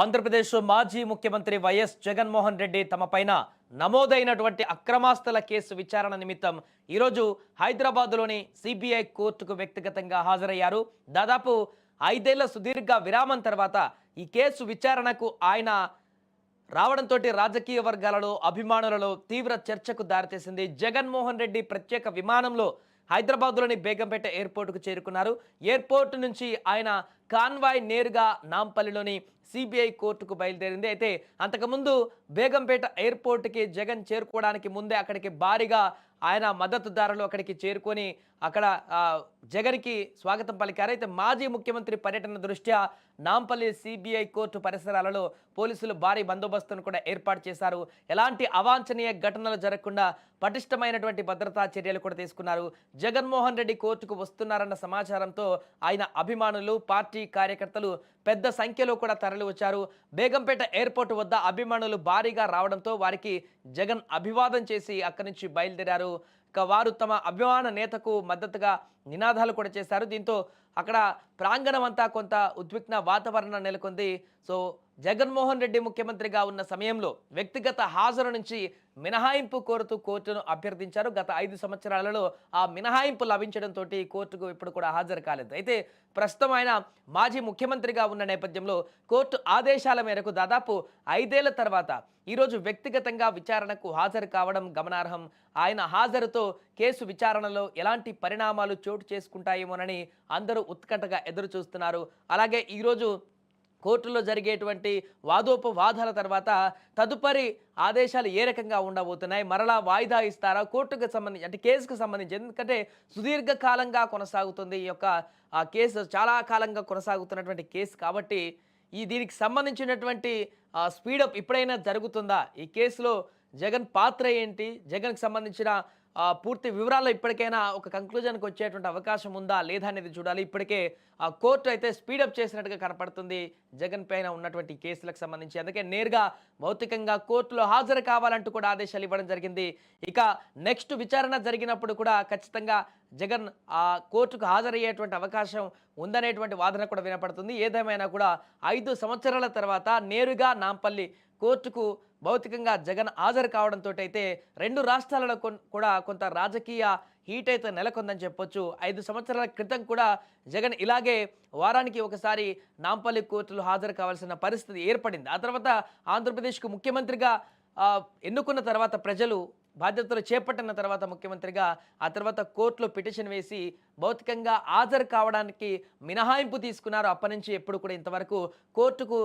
ఆంధ్రప్రదేశ్ మాజీ ముఖ్యమంత్రి వైఎస్ జగన్మోహన్ రెడ్డి తమ పైన నమోదైనటువంటి అక్రమాస్తుల కేసు విచారణ నిమిత్తం ఈరోజు హైదరాబాద్లోని సిబిఐ కోర్టుకు వ్యక్తిగతంగా హాజరయ్యారు. దాదాపు ఐదేళ్ళ సుదీర్ఘ విరామం తర్వాత ఈ కేసు విచారణకు ఆయన రావడంతో రాజకీయ వర్గాలలో అభిమానులలో తీవ్ర చర్చకు దారితీసింది. జగన్మోహన్ రెడ్డి ప్రత్యేక విమానంలో హైదరాబాద్లోని బేగంపేట ఎయిర్పోర్టుకు చేరుకున్నారు. ఎయిర్పోర్ట్ నుంచి ఆయన కాన్వాయ్ నేరుగా నాంపల్లిలోని సిబిఐ కోర్టుకు బయలుదేరింది. అయితే అంతకుముందు బేగంపేట ఎయిర్పోర్ట్కి జగన్ చేరుకోవడానికి ముందే అక్కడికి భారీగా ఆయన మద్దతుదారులు అక్కడికి చేరుకొని అక్కడ జగన్కి స్వాగతం పలికారు. అయితే మాజీ ముఖ్యమంత్రి పర్యటన దృష్ట్యా నాంపల్లి సిబిఐ కోర్టు పరిసరాలలో పోలీసులు భారీ బందోబస్తును కూడా ఏర్పాటు చేశారు. ఎలాంటి అవాంఛనీయ ఘటనలు జరగకుండా పటిష్టమైనటువంటి భద్రతా చర్యలు కూడా తీసుకున్నారు. జగన్మోహన్ రెడ్డి కోర్టుకు వస్తున్నారన్న సమాచారంతో ఆయన అభిమానులు పార్టీ కార్యకర్తలు పెద్ద సంఖ్యలో కూడా తరలి వచ్చారు బేగంపేట ఎయిర్పోర్ట్ వద్ద అభిమానులు భారీగా రావడంతో వారికి జగన్ అభివాదం చేసి అక్కడి నుంచి బయలుదేరారు. వారు తమ అభిమాన నేతకు మద్దతుగా నినాదాలు కూడా చేశారు. దీంతో అక్కడ ప్రాంగణం అంతా కొంత ఉద్విగ్న వాతావరణం నెలకొంది. సో జగన్మోహన్ రెడ్డి ముఖ్యమంత్రిగా ఉన్న సమయంలో వ్యక్తిగత హాజరు నుంచి మినహాయింపు కోరుతూ కోర్టును అభ్యర్థించారు. గత ఐదు సంవత్సరాలలో ఆ మినహాయింపు లభించడంతో కోర్టుకు ఇప్పుడు కూడా హాజరు కాలేదు. అయితే ప్రస్తుతం ఆయన మాజీ ముఖ్యమంత్రిగా ఉన్న నేపథ్యంలో కోర్టు ఆదేశాల మేరకు దాదాపు ఐదేళ్ళ తర్వాత ఈరోజు వ్యక్తిగతంగా విచారణకు హాజరు కావడం గమనార్హం. ఆయన హాజరుతో కేసు విచారణలో ఎలాంటి పరిణామాలు చోటు చేసుకుంటాయేమోనని అందరూ ఉత్కంఠగా ఎదురు చూస్తున్నారు అలాగే ఈరోజు కోర్టులో జరిగేటువంటి వాదోపవాదాల తర్వాత తదుపరి ఆదేశాలు ఏ రకంగా ఉండబోతున్నాయి? మరలా వాయిదా ఇస్తారా? కోర్టుకు సంబంధించి అంటే కేసుకు సంబంధించి ఎందుకంటే సుదీర్ఘకాలంగా కొనసాగుతుంది ఈ యొక్క కేసు చాలా కాలంగా కొనసాగుతున్నటువంటి కేసు కాబట్టి ఈ దీనికి సంబంధించినటువంటి స్పీడప్ ఇప్పుడైనా జరుగుతుందా? ఈ కేసులో జగన్ పాత్ర ఏంటి? జగన్కి సంబంధించిన పూర్తి వివరాలు ఇప్పటికైనా ఒక కంక్లూజన్కి వచ్చేటువంటి అవకాశం ఉందా లేదా అనేది చూడాలి. ఇప్పటికే ఆ కోర్టు అయితే స్పీడప్ చేసినట్టుగా కనపడుతుంది. జగన్ పైన ఉన్నటువంటి కేసులకు సంబంధించి. అందుకే నేరుగా భౌతికంగా కోర్టులో హాజరు కావాలంటూ కూడా ఆదేశాలు ఇవ్వడం జరిగింది. ఇక నెక్స్ట్ విచారణ జరిగినప్పుడు కూడా ఖచ్చితంగా జగన్ ఆ కోర్టుకు హాజరయ్యేటువంటి అవకాశం ఉందనేటువంటి వాదన కూడా వినపడుతుంది. ఏదేమైనా కూడా ఐదు సంవత్సరాల తర్వాత నేరుగా నాంపల్లి కోర్టుకు భౌతికంగా జగన్ హాజరు కావడంతో అయితే రెండు రాష్ట్రాలలో కొన్- కూడా కొంత రాజకీయ హీట్ అయితే నెలకొందని చెప్పొచ్చు. ఐదు సంవత్సరాల క్రితం కూడా జగన్ ఇలాగే వారానికి ఒకసారి నాంపల్లి కోర్టులో హాజరు కావాల్సిన పరిస్థితి ఏర్పడింది. ఆ తర్వాత ఆంధ్రప్రదేశ్కు ముఖ్యమంత్రిగా ఎన్నుకున్న తర్వాత ప్రజలు బాధ్యతలు చేపట్టిన తర్వాత ముఖ్యమంత్రిగా ఆ తర్వాత కోర్టులో పిటిషన్ వేసి భౌతికంగా హాజరు కావడానికి మినహాయింపు తీసుకున్నారు. అప్పటి నుంచి ఎప్పుడు కూడా ఇంతవరకు కోర్టుకు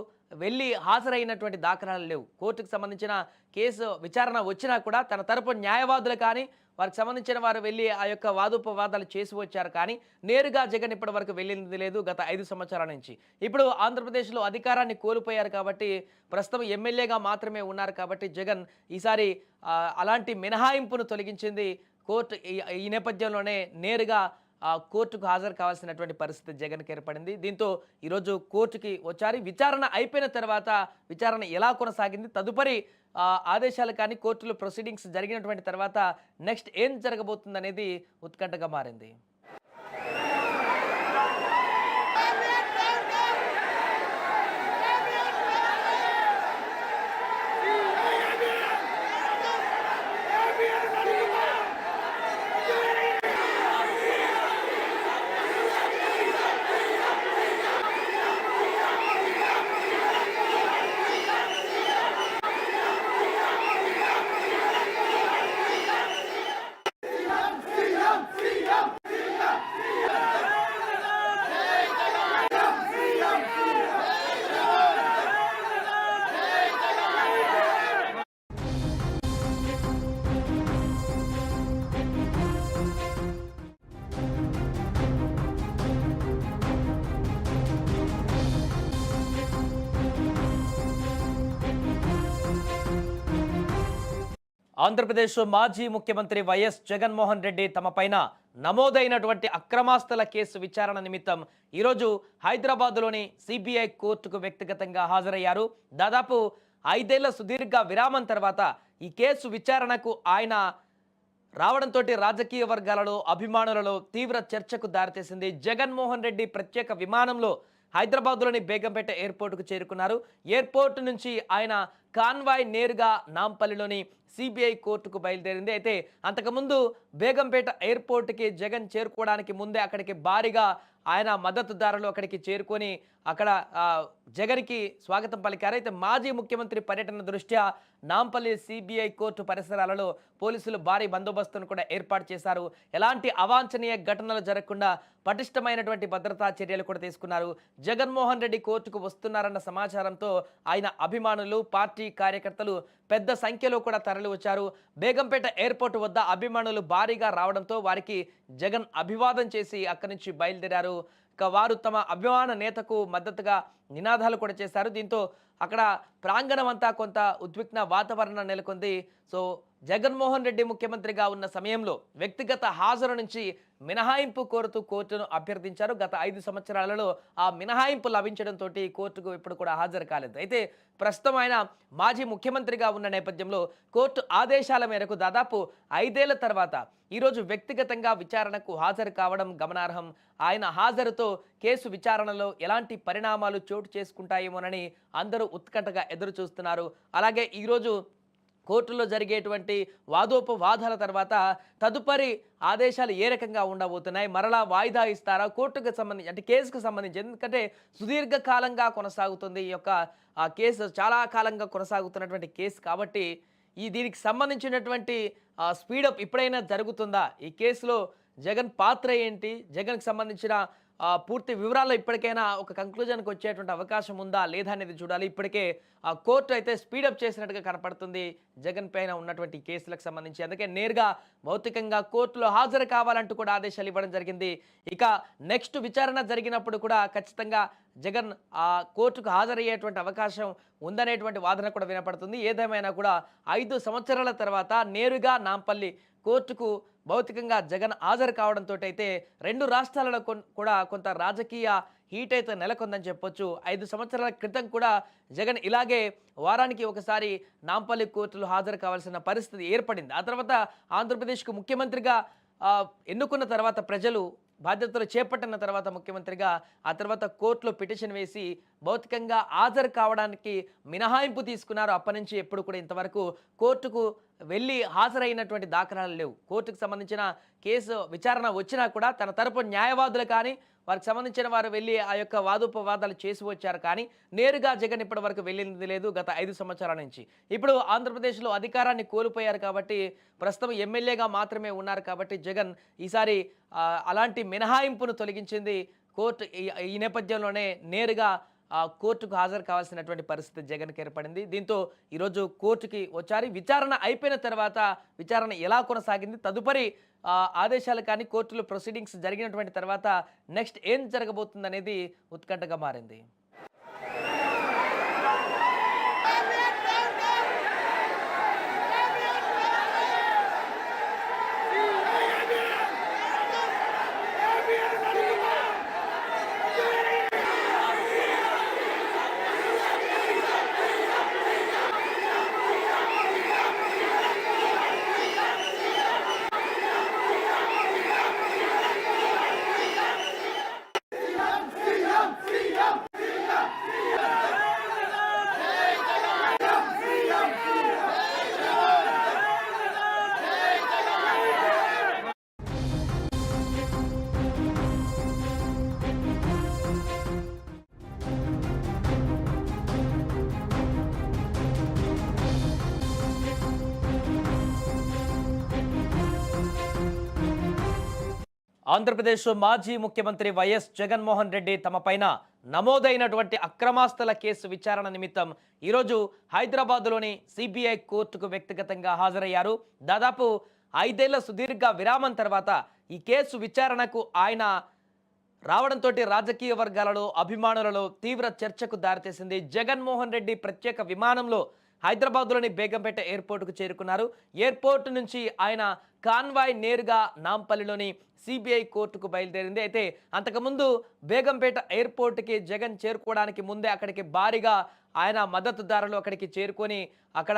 వెళ్ళి హాజరైనటువంటి దాఖలాలు లేవు. కోర్టుకు సంబంధించిన కేసు విచారణ వచ్చినా కూడా తన తరపు న్యాయవాదులు కానీ వారికి సంబంధించిన వారు వెళ్ళి ఆ యొక్క వాదోపవాదాలు చేసి వచ్చారు. కానీ నేరుగా జగన్ ఇప్పటి వరకు వెళ్ళింది లేదు గత ఐదు సంవత్సరాల నుంచి. ఇప్పుడు ఆంధ్రప్రదేశ్లో అధికారాన్ని కోల్పోయారు కాబట్టి ప్రస్తుతం ఎమ్మెల్యేగా మాత్రమే ఉన్నారు కాబట్టి జగన్ ఈసారి అలాంటి మినహాయింపును తొలగించింది. కోర్టు ఈ- ఈ నేపథ్యంలోనే నేరుగా కోర్టుకు హాజరు కావాల్సినటువంటి పరిస్థితి జగన్కి ఏర్పడింది. దీంతో ఈరోజు కోర్టుకి వచ్చారు. విచారణ అయిపోయిన తర్వాత విచారణ ఎలా కొనసాగింది? తదుపరి ఆదేశాలు కానీ కోర్టులో ప్రొసీడింగ్స్ జరిగినటువంటి తర్వాత నెక్స్ట్ ఏం జరగబోతుంది అనేది ఉత్కంఠగా మారింది. ఆంధ్రప్రదేశ్ మాజీ ముఖ్యమంత్రి వైఎస్ జగన్మోహన్ రెడ్డి తమ పైన నమోదైనటువంటి అక్రమాస్తుల కేసు విచారణ నిమిత్తం ఈరోజు హైదరాబాద్లోని సిబిఐ కోర్టుకు వ్యక్తిగతంగా హాజరయ్యారు. దాదాపు ఐదేళ్ళ సుదీర్ఘ విరామం తర్వాత ఈ కేసు విచారణకు ఆయన రావడంతో రాజకీయ వర్గాలలో అభిమానులలో తీవ్ర చర్చకు దారితీసింది. జగన్మోహన్ రెడ్డి ప్రత్యేక విమానంలో హైదరాబాద్లోని బేగంపేట ఎయిర్పోర్టుకు చేరుకున్నారు. ఎయిర్పోర్ట్ నుంచి ఆయన కాన్వాయ్ నేరుగా నాంపల్లిలోని సిబిఐ కోర్టుకు బయలుదేరింది. అయితే అంతకుముందు బేగంపేట ఎయిర్పోర్ట్కి జగన్ చేరుకోవడానికి ముందే అక్కడికి భారీగా ఆయన మద్దతుదారులు అక్కడికి చేరుకొని అక్కడ జగన్కి స్వాగతం పలికారు. అయితే మాజీ ముఖ్యమంత్రి పర్యటన దృష్ట్యా నాంపల్లి సిబిఐ కోర్టు పరిసరాలలో పోలీసులు భారీ బందోబస్తును కూడా ఏర్పాటు చేశారు. ఎలాంటి అవాంఛనీయ ఘటనలు జరగకుండా పటిష్టమైనటువంటి భద్రతా చర్యలు కూడా తీసుకున్నారు. జగన్మోహన్ రెడ్డి కోర్టుకు వస్తున్నారన్న సమాచారంతో ఆయన అభిమానులు పార్టీ కార్యకర్తలు పెద్ద సంఖ్యలో కూడా తరలి వచ్చారు బేగంపేట ఎయిర్పోర్ట్ వద్ద అభిమానులు భారీగా రావడంతో వారికి జగన్ అభివాదం చేసి అక్కడి నుంచి బయలుదేరారు. ఇక వారు తమ అభిమాన నేతకు మద్దతుగా నినాదాలు కూడా చేశారు. దీంతో అక్కడ ప్రాంగణం అంతా కొంత ఉద్విగ్న వాతావరణం నెలకొంది. సో జగన్మోహన్ రెడ్డి ముఖ్యమంత్రిగా ఉన్న సమయంలో వ్యక్తిగత హాజరు నుంచి మినహాయింపు కోరుతూ కోర్టును అభ్యర్థించారు. గత ఐదు సంవత్సరాలలో ఆ మినహాయింపు లభించడంతో కోర్టుకు ఇప్పుడు కూడా హాజరు కాలేదు. అయితే ప్రస్తుతం ఆయన మాజీ ముఖ్యమంత్రిగా ఉన్న నేపథ్యంలో కోర్టు ఆదేశాల మేరకు దాదాపు ఐదేళ్ళ తర్వాత ఈరోజు వ్యక్తిగతంగా విచారణకు హాజరు కావడం గమనార్హం. ఆయన హాజరుతో కేసు విచారణలో ఎలాంటి పరిణామాలు చోటు చేసుకుంటాయేమోనని అందరూ ఉత్కంఠగా ఎదురు చూస్తున్నారు అలాగే ఈరోజు కోర్టులో జరిగేటువంటి వాదోపవాదాల తర్వాత తదుపరి ఆదేశాలు ఏ రకంగా ఉండబోతున్నాయి? మరలా వాయిదా ఇస్తారా? కోర్టుకు సంబంధించి అంటే కేసుకు సంబంధించి ఎందుకంటే సుదీర్ఘకాలంగా కొనసాగుతుంది ఈ యొక్క ఆ కేసు చాలా కాలంగా కొనసాగుతున్నటువంటి కేసు కాబట్టి ఈ దీనికి సంబంధించినటువంటి స్పీడప్ ఇప్పుడైనా జరుగుతుందా? ఈ కేసులో జగన్ పాత్ర ఏంటి? జగన్కి సంబంధించిన పూర్తి వివరాలు ఇప్పటికైనా ఒక కంక్లూజన్కి వచ్చేటువంటి అవకాశం ఉందా లేదా అనేది చూడాలి. ఇప్పటికే ఆ కోర్టు అయితే స్పీడప్ చేసినట్టుగా కనపడుతుంది. జగన్ పైన ఉన్నటువంటి కేసులకు సంబంధించి. అందుకే నేరుగా భౌతికంగా కోర్టులో హాజరు కావాలంటూ కూడా ఆదేశాలు ఇవ్వడం జరిగింది. ఇక నెక్స్ట్ విచారణ జరిగినప్పుడు కూడా ఖచ్చితంగా జగన్ ఆ కోర్టుకు హాజరయ్యేటువంటి అవకాశం ఉందనేటువంటి వాదన కూడా వినపడుతుంది. ఏదేమైనా కూడా ఐదు సంవత్సరాల తర్వాత నేరుగా నాంపల్లి కోర్టుకు భౌతికంగా జగన్ హాజరు కావడంతో అయితే రెండు రాష్ట్రాలలో కూడా కొంత రాజకీయ హీట్ అయితే నెలకొందని చెప్పొచ్చు. ఐదు సంవత్సరాల క్రితం కూడా జగన్ ఇలాగే వారానికి ఒకసారి నాంపల్లి కోర్టులో హాజరు కావాల్సిన పరిస్థితి ఏర్పడింది. ఆ తర్వాత ఆంధ్రప్రదేశ్కు ముఖ్యమంత్రిగా ఎన్నుకున్న తర్వాత ప్రజలు బాధ్యతలు చేపట్టిన తర్వాత ముఖ్యమంత్రిగా ఆ తర్వాత కోర్టులో పిటిషన్ వేసి భౌతికంగా హాజరు కావడానికి మినహాయింపు తీసుకున్నారు. అప్పటి నుంచి ఎప్పుడు కూడా ఇంతవరకు కోర్టుకు వెళ్ళి హాజరైనటువంటి దాఖలాలు లేవు. కోర్టుకు సంబంధించిన కేసు విచారణ వచ్చినా కూడా తన తరపు న్యాయవాదులు కానీ వారికి సంబంధించిన వారు వెళ్ళి ఆ యొక్క వాదోపవాదాలు చేసి వచ్చారు కానీ నేరుగా జగన్ ఇప్పటి వరకు వెళ్ళింది లేదు గత ఐదు సంవత్సరాల నుంచి. ఇప్పుడు ఆంధ్రప్రదేశ్లో అధికారాన్ని కోల్పోయారు కాబట్టి ప్రస్తుతం ఎమ్మెల్యేగా మాత్రమే ఉన్నారు కాబట్టి జగన్ ఈసారి అలాంటి మినహాయింపును తొలగించింది. కోర్టు ఈ- ఈ నేపథ్యంలోనే నేరుగా కోర్టుకు హాజరు కావాల్సినటువంటి పరిస్థితి జగన్కి ఏర్పడింది. దీంతో ఈరోజు కోర్టుకి వచ్చారు. విచారణ అయిపోయిన తర్వాత విచారణ ఎలా కొనసాగింది? తదుపరి ఆదేశాలు కానీ కోర్టులో ప్రొసీడింగ్స్ జరిగినటువంటి తర్వాత నెక్స్ట్ ఏం జరగబోతుంది అనేది ఉత్కంఠగా మారింది. ఆంధ్రప్రదేశ్ మాజీ ముఖ్యమంత్రి వైఎస్ జగన్మోహన్ రెడ్డి తమ పైన నమోదైనటువంటి అక్రమాస్తుల కేసు విచారణ నిమిత్తం ఈరోజు హైదరాబాద్లోని సిబిఐ కోర్టుకు వ్యక్తిగతంగా హాజరయ్యారు. దాదాపు ఐదేళ్ళ సుదీర్ఘ విరామం తర్వాత ఈ కేసు విచారణకు ఆయన రావడంతో రాజకీయ వర్గాలలో అభిమానులలో తీవ్ర చర్చకు దారితీసింది. జగన్మోహన్ రెడ్డి ప్రత్యేక విమానంలో హైదరాబాద్లోని బేగంపేట ఎయిర్పోర్టుకు చేరుకున్నారు. ఎయిర్పోర్ట్ నుంచి ఆయన కాన్వాయ్ నేరుగా నాంపల్లిలోని సిబిఐ కోర్టుకు బయలుదేరింది. అయితే అంతకుముందు బేగంపేట ఎయిర్పోర్ట్కి జగన్ చేరుకోవడానికి ముందే అక్కడికి భారీగా ఆయన మద్దతుదారులు అక్కడికి చేరుకొని అక్కడ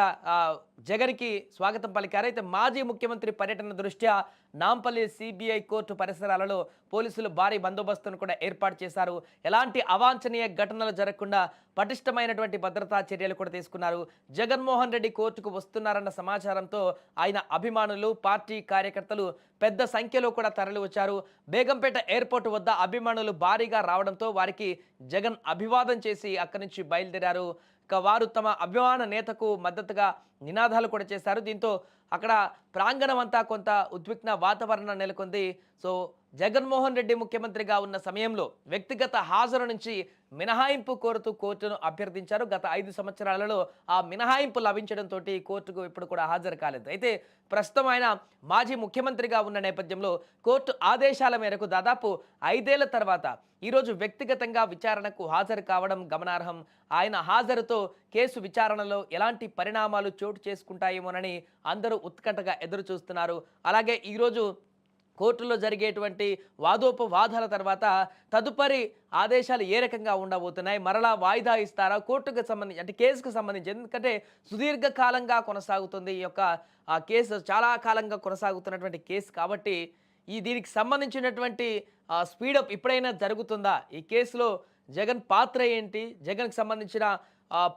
జగన్కి స్వాగతం పలికారు. అయితే మాజీ ముఖ్యమంత్రి పర్యటన దృష్ట్యా నాంపల్లి సిబిఐ కోర్టు పరిసరాలలో పోలీసులు భారీ బందోబస్తును కూడా ఏర్పాటు చేశారు. ఎలాంటి అవాంఛనీయ ఘటనలు జరగకుండా పటిష్టమైనటువంటి భద్రతా చర్యలు కూడా తీసుకున్నారు. జగన్మోహన్ రెడ్డి కోర్టుకు వస్తున్నారన్న సమాచారంతో ఆయన అభిమానులు పార్టీ కార్యకర్తలు పెద్ద సంఖ్యలో కూడా తరలి వచ్చారు బేగంపేట ఎయిర్పోర్ట్ వద్ద అభిమానులు భారీగా రావడంతో వారికి జగన్ అభివాదం చేసి అక్కడి నుంచి బయలుదేరారు. ఇక వారు తమ అభిమాన నేతకు మద్దతుగా నినాదాలు కూడా చేశారు. దీంతో అక్కడ ప్రాంగణం అంతా కొంత ఉద్విగ్న వాతావరణం నెలకొంది. సో జగన్మోహన్ రెడ్డి ముఖ్యమంత్రిగా ఉన్న సమయంలో వ్యక్తిగత హాజరు నుంచి మినహాయింపు కోరుతూ కోర్టును అభ్యర్థించారు. గత ఐదు సంవత్సరాలలో ఆ మినహాయింపు లభించడంతో కోర్టుకు ఇప్పుడు కూడా హాజరు కాలేదు. అయితే ప్రస్తుతం ఆయన మాజీ ముఖ్యమంత్రిగా ఉన్న నేపథ్యంలో కోర్టు ఆదేశాల మేరకు దాదాపు ఐదేళ్ళ తర్వాత ఈరోజు వ్యక్తిగతంగా విచారణకు హాజరు కావడం గమనార్హం. ఆయన హాజరుతో కేసు విచారణలో ఎలాంటి పరిణామాలు చోటు చేసుకుంటాయేమోనని అందరూ ఉత్కంఠగా ఎదురు చూస్తున్నారు అలాగే ఈరోజు కోర్టులో జరిగేటువంటి వాదోపవాదాల తర్వాత తదుపరి ఆదేశాలు ఏ రకంగా ఉండబోతున్నాయి? మరలా వాయిదా ఇస్తారా? కోర్టుకు సంబంధించి అంటే కేసుకు సంబంధించి ఎందుకంటే సుదీర్ఘకాలంగా కొనసాగుతుంది ఈ యొక్క ఆ కేసు చాలా కాలంగా కొనసాగుతున్నటువంటి కేసు కాబట్టి ఈ దీనికి సంబంధించినటువంటి స్పీడప్ ఇప్పుడైనా జరుగుతుందా? ఈ కేసులో జగన్ పాత్ర ఏంటి? జగన్కి సంబంధించిన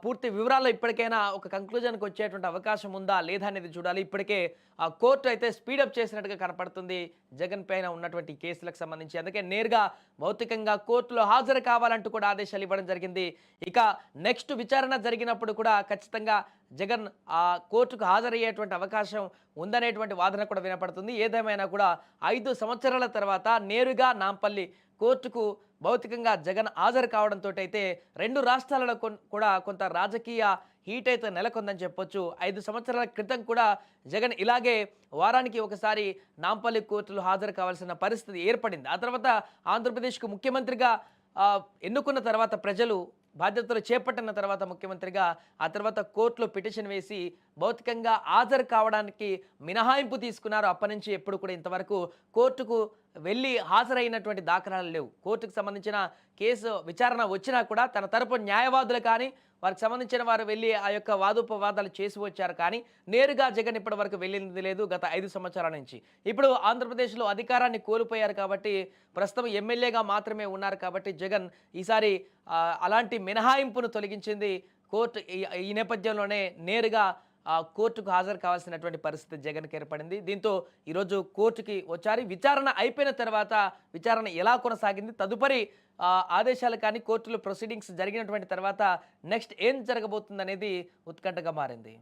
పూర్తి వివరాల్లో ఇప్పటికైనా ఒక కంక్లూజన్కి వచ్చేటువంటి అవకాశం ఉందా లేదా అనేది చూడాలి. ఇప్పటికే ఆ కోర్టు అయితే స్పీడప్ చేసినట్టుగా కనపడుతుంది. జగన్ పైన ఉన్నటువంటి కేసులకు సంబంధించి. అందుకే నేరుగా భౌతికంగా కోర్టులో హాజరు కావాలంటూ కూడా ఆదేశాలు ఇవ్వడం జరిగింది. ఇక నెక్స్ట్ విచారణ జరిగినప్పుడు కూడా ఖచ్చితంగా జగన్ ఆ కోర్టుకు హాజరయ్యేటువంటి అవకాశం ఉందనేటువంటి వాదన కూడా వినపడుతుంది. ఏదేమైనా కూడా ఐదు సంవత్సరాల తర్వాత నేరుగా నాంపల్లి కోర్టుకు భౌతికంగా జగన్ హాజరు కావడంతో అయితే రెండు రాష్ట్రాలలో కొన్- కూడా కొంత రాజకీయ హీట్ అయితే నెలకొందని చెప్పొచ్చు. ఐదు సంవత్సరాల క్రితం కూడా జగన్ ఇలాగే వారానికి ఒకసారి నాంపల్లి కోర్టులో హాజరు కావాల్సిన పరిస్థితి ఏర్పడింది. ఆ తర్వాత ఆంధ్రప్రదేశ్కు ముఖ్యమంత్రిగా ఎన్నుకున్న తర్వాత ప్రజలు బాధ్యతలు చేపట్టిన తర్వాత ముఖ్యమంత్రిగా ఆ తర్వాత కోర్టులో పిటిషన్ వేసి భౌతికంగా హాజరు కావడానికి మినహాయింపు తీసుకున్నారు. అప్పటి నుంచి ఎప్పుడు కూడా ఇంతవరకు కోర్టుకు వెళ్ళి హాజరైనటువంటి దాఖలాలు లేవు. కోర్టుకు సంబంధించిన కేసు విచారణ వచ్చినా కూడా తన తరపు న్యాయవాదులు కానీ వారికి సంబంధించిన వారు వెళ్ళి ఆ యొక్క వాదోపవాదాలు చేసి వచ్చారు కానీ నేరుగా జగన్ ఇప్పటి వరకు వెళ్ళింది లేదు గత ఐదు సంవత్సరాల నుంచి. ఇప్పుడు ఆంధ్రప్రదేశ్లో అధికారాన్ని కోల్పోయారు కాబట్టి ప్రస్తుతం ఎమ్మెల్యేగా మాత్రమే ఉన్నారు కాబట్టి జగన్ ఈసారి అలాంటి మినహాయింపును తొలగించింది. కోర్టు ఈ- ఈ నేపథ్యంలోనే నేరుగా కోర్టుకు హాజరు కావాల్సినటువంటి పరిస్థితి జగన్కి ఏర్పడింది. దీంతో ఈరోజు కోర్టుకి వచ్చారు. విచారణ అయిపోయిన తర్వాత విచారణ ఎలా కొనసాగింది? తదుపరి ఆదేశాలు కానీ కోర్టులో ప్రొసీడింగ్స్ జరిగినటువంటి తర్వాత నెక్స్ట్ ఏం జరగబోతుంది అనేది ఉత్కంఠగా మారింది.